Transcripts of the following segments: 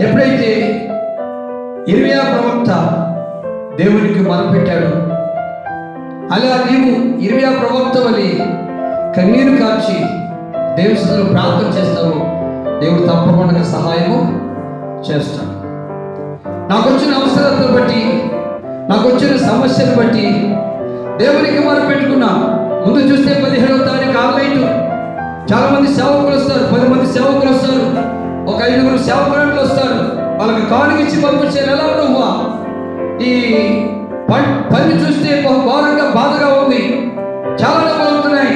ఎప్పుడైతే ఇర్మియా ప్రవక్త దేవునికి మొరపెట్టాడు అలా నీవు ఇర్మియా ప్రవక్త వలి కన్నీరు కార్చి దేవుడు ప్రార్థన చేస్తావు. దేవుడు తప్పకుండా సహాయము చేస్తాడు. నాకు వచ్చిన అవసరాలను బట్టి నాకు వచ్చిన సమస్యను బట్టి దేవునికి మొరపెట్టుకున్నా. ముందు చూస్తే పదిహేడవ తారీఖు ఆన్లైన్ చాలా మంది సేవకులు వస్తారు పది మంది సేవకులు వస్తారు ఒక ఐదుగురు సేవకులు వస్తారు. వాళ్ళకి కానుకిచ్చి ఇచ్చి పంపించారు ఎలా నువ్వు ఈ పని చూస్తే ఘోరంగా బాధగా ఉంది. చాలా డబ్బులు అవుతున్నాయి.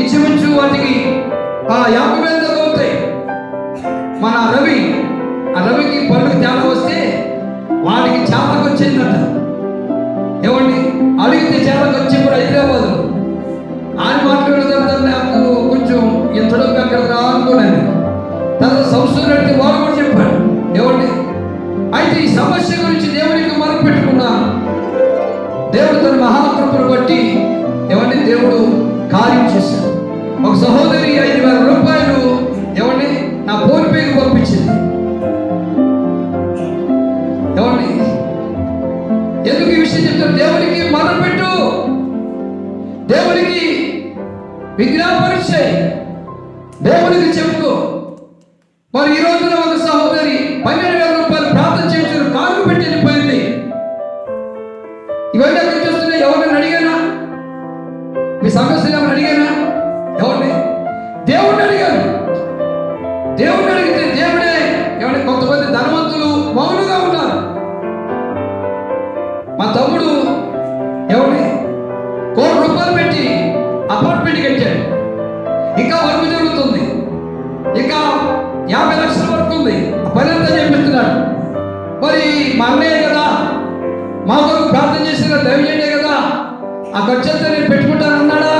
ఇచ్చిమించు వాటికి ఆ యాభై వేల దాకా అవుతాయి మన రవి ఆ రవికి పనులకు తేడా వస్తే వాడికి చేపకు వచ్చిందట ఏమండి? అడిగితే చేపకు వచ్చి ఇప్పుడు హైదరాబాద్. ఆయన మాట్లాడేదంతా నాకు కొంచెం ఇంత డబ్బు ఎక్కడ రా అనుకున్నాను తర్వాత సంవత్సరం అడిగితే వాడు విషయం చెప్తాడు దేవునికి మనం పెట్టు. దేవునికి విజ్ఞాపన చేయి. దేవునికి చెప్పుకో. మరి ఈ రోజున ఒక సహోదరి పన్నెండు వేల రూపాయలు ప్రార్థన చేయించారు. కాలు పెట్టి వెళ్ళిపోయింది. ఇవన్నీ ఎక్కడ చూస్తున్నా ఎవరిని అడిగానా? మీ సమస్యలు మా అన్నయ్య కదా. మా కొరకు ప్రార్థన చేసిన దైవజన్య కదా. ఆ ఖర్చంతా నేను పెట్టుకుంటాను అన్నాడా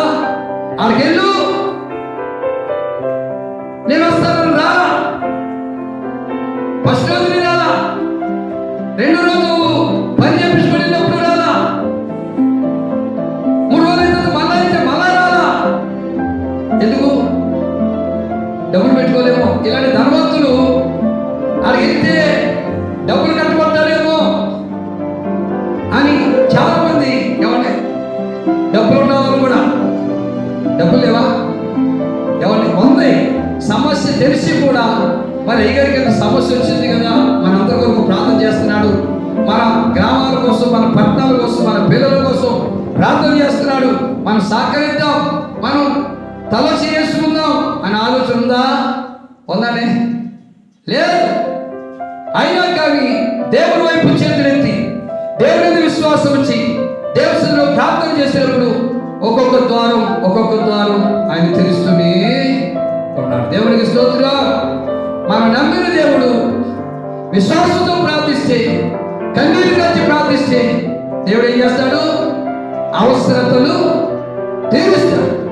మరి అయ్యగారికి ఎంత సమస్య వచ్చింది కదా మనందరి కొరకు ప్రార్థన చేస్తున్నాడు. మన గ్రామాల కోసం మన పట్టణాల కోసం మన పిల్లల కోసం ప్రార్థన చేస్తున్నాడు. మనం సహకరిద్దాం మనం తల చేసుకుందాం అనే ఆలోచన ఉందా? ఉందండి. లేదు. అయినా కానీ దేవుని వైపు చేతులెత్తి దేవుని మీద విశ్వాసం వచ్చి దేవునిలో ప్రార్థన చేసేటప్పుడు ఒక్కొక్క ద్వారం ఒక్కొక్క ద్వారం ఆయన తెలుస్తూనే ఉన్నాడు. దేవునికి స్తోత్రం. మనం నమ్మిన దేవుడు విశ్వాసంతో ప్రార్థిస్తే కన్నీరు కలిసి ప్రార్థిస్తే దేవుడు ఏం చేస్తాడు? అవసరతలు తీరుస్తాడు.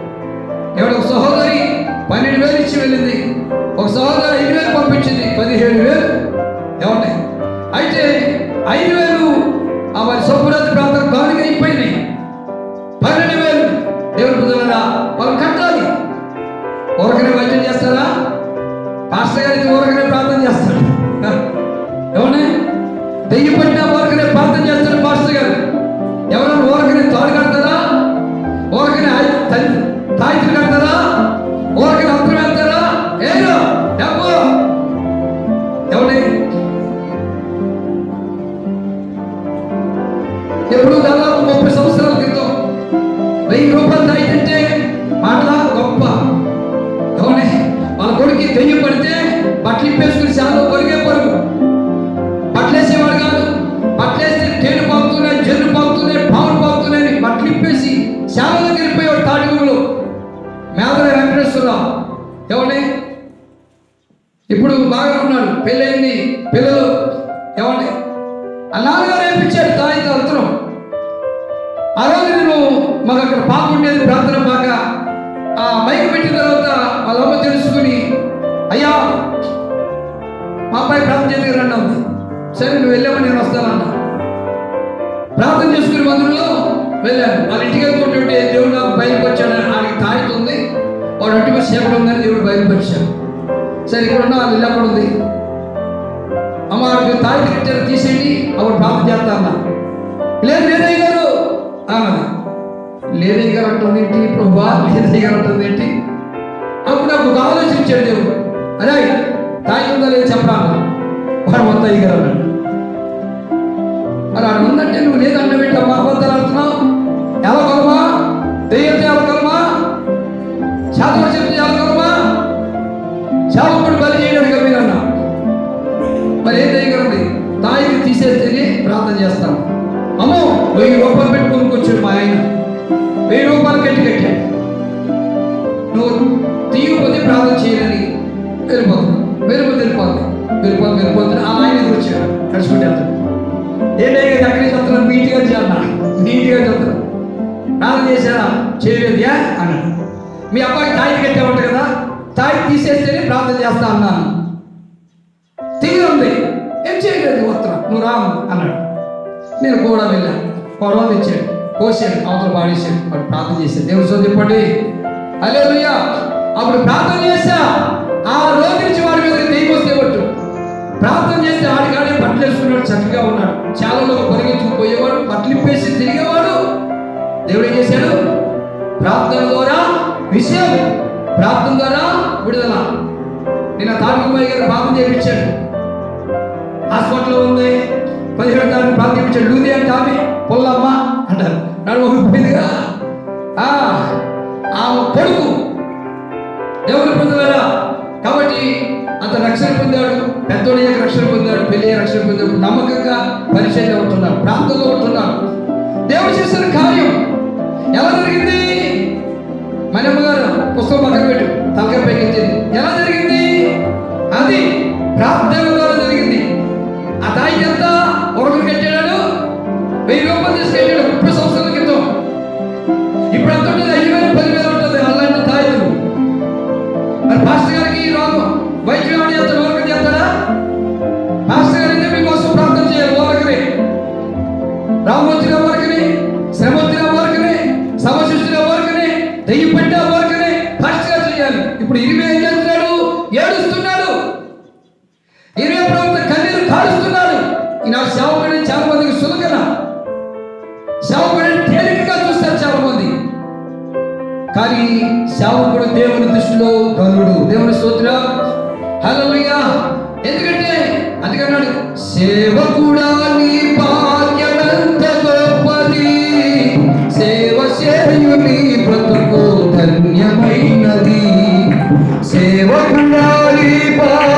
బాగా ఉన్నారు పెళ్ళయింది. పిల్లలు ఏమండి? ఆ నాన్నగారు ఏమిచ్చాడు తాయితో అంతరం ఆ రోజు నేను మాకు అక్కడ పాప ఉండేది ప్రార్థన బాక ఆ మైక్ పెట్టిన తర్వాత వాళ్ళ అమ్మ తెలుసుకుని అయ్యా మా అబ్బాయి ప్రార్థన చేసి రండి అంది. సరే నువ్వు వెళ్ళామని నేను వస్తానన్నా ప్రార్థన చేసుకుని మందులో వెళ్ళాను. వాళ్ళ ఇంటికి వెళ్తుంటే దేవుడు నాకు బయలుపరిచాడు ఆయనకి తాగుతుంది వాడు అటువంటి సేపడు ఉందని దేవుడు బయలుపరిచాడు దగ్గర ఉన్న వాళ్ళ ఇల్లు అక్కడ ఉంది. అమ్మ నాకు తాళి కట్టారు తీసేయండి. అప్పుడు ప్రార్థన చేస్తా అన్న. లేదు లేదయ్య గారు. అన్న లేదయ్య గారు అంటుంది ఏంటి? ప్రభా లేదయ్య గారు అంటుంది ఏంటి? అప్పుడు నాకు ఒక ఆలోచన దేవుడు. అరే తాళి ఉందా లేదు చెప్పరా వాడు వద్ద అయ్య గారు అన్నాడు. అలా ఉందంటే నువ్వు లేదన్నవేంటి అమ్మా అబద్ధాలు ఆడుతున్నావు? ఎలా కొలమా దెయ్యంతో ఎలా కొలమా చేతపరిచిన వెయ్యి రూపాయలు పెట్టుకుని కూర్చోడు మా ఆయన. వెయ్యి రూపాయలు కట్టి కట్టాడు. నువ్వు తీయకపోతే ప్రార్థన చేయాలని వెళ్ళిపోతుంది వెళ్ళిపోతే వెళ్ళిపోతుంది వెళ్ళిపోతుంది వెళ్ళిపోతుంది. ఆ ఆయన ఎదురు వచ్చాడు. నడుచుకుంటే వెళ్తాడు. ఏంటయ్యా దగ్గర చెప్తున్నాను నీట్గా చేయాలన్నా. నీట్గా చెప్తున్నాను ప్రార్థన చేశారా? చేయలేదుయా అన్నాడు. మీ అబ్బాయి తాయి కట్టేవాడు కదా? తాయి తీసేస్తేనే ప్రార్థన చేస్తా అన్నాను. తీరుంది ఏం చేయలేదు వస్త్రం నువ్వు రాము అన్నాడు. నేను కూడా వెళ్ళాను. పొడవ తెచ్చాడు కోసాడు అవతల పాడేశాడు వాడు ప్రార్థన చేశాడు. దేవుడు సో చెప్పండి. అలే అప్పుడు ప్రార్థన చేశా. ఆ రోజు నుంచి వాడి మీద దెయ్యం వస్తే పట్టు ప్రార్థన చేస్తే వాడి కానీ బట్టలు వేసుకున్నాడు చక్కగా ఉన్నాడు. చాలా పరిగెత్తుకు పోయేవాడు బట్టలు తిరిగేవాడు. దేవుడు ఏం చేశాడు? ప్రార్థన ద్వారా విషయం ప్రార్థన ద్వారా విడుదల. నిన్న తారకమ్మాయి గారు ప్రార్థన చేయించాడు. హాస్పిటల్లో ఉంది. పదిహేడు తారీఖు ప్రార్థన ఇచ్చాడు లూది అంటే ఆమె. పొల్లమ్మా అంటారు. నడుము పోయిందిగా. ఆ ఆమె కొడుకు దేవుని పొందలేదా కాబట్టి అంత రక్షణ పొందాడు పెద్దోడి రక్షణ పొందాడు పెళ్ళి రక్షణ పొందాడు. నమ్మకంగా పరిచయం ఉంటున్నాడు ప్రాంతంలో ఉంటున్నాడు. దేవుడు చేసిన కార్యం ఎలా జరిగింది? మనమ్మ గారు పుస్తకం పక్కన పెట్టు. వైద్యం ఎవరు చేస్తాడు ఓరకం చేస్తాడా పాస్టర్ గారు అయితే మీకోసం ప్రార్థన చేయాలి? ఓరకనే రాము వచ్చిన ఓరకనే శ్రమ వచ్చిన ఓరకనే సమస్య వచ్చిన ఓరకనే దెయ్యం పడ్డ ఓరకనే పాస్టర్ చేయాలి. ఇప్పుడు ఇరిమే ఏం చేస్తున్నాడు? ఏడుస్తున్నాడు. ఇరిమే ప్రవక్త కన్నీరు కారుస్తున్నాడు. ఈనాడు సేవకుడిని చాలా మందికి సులకన సేవకుడిని తేలికగా చూస్తారు చాలా మంది కానీ సేవకుడు దేవుని దృష్టిలో గనుడు. దేవుని స్తోత్రం. Bali, Bali.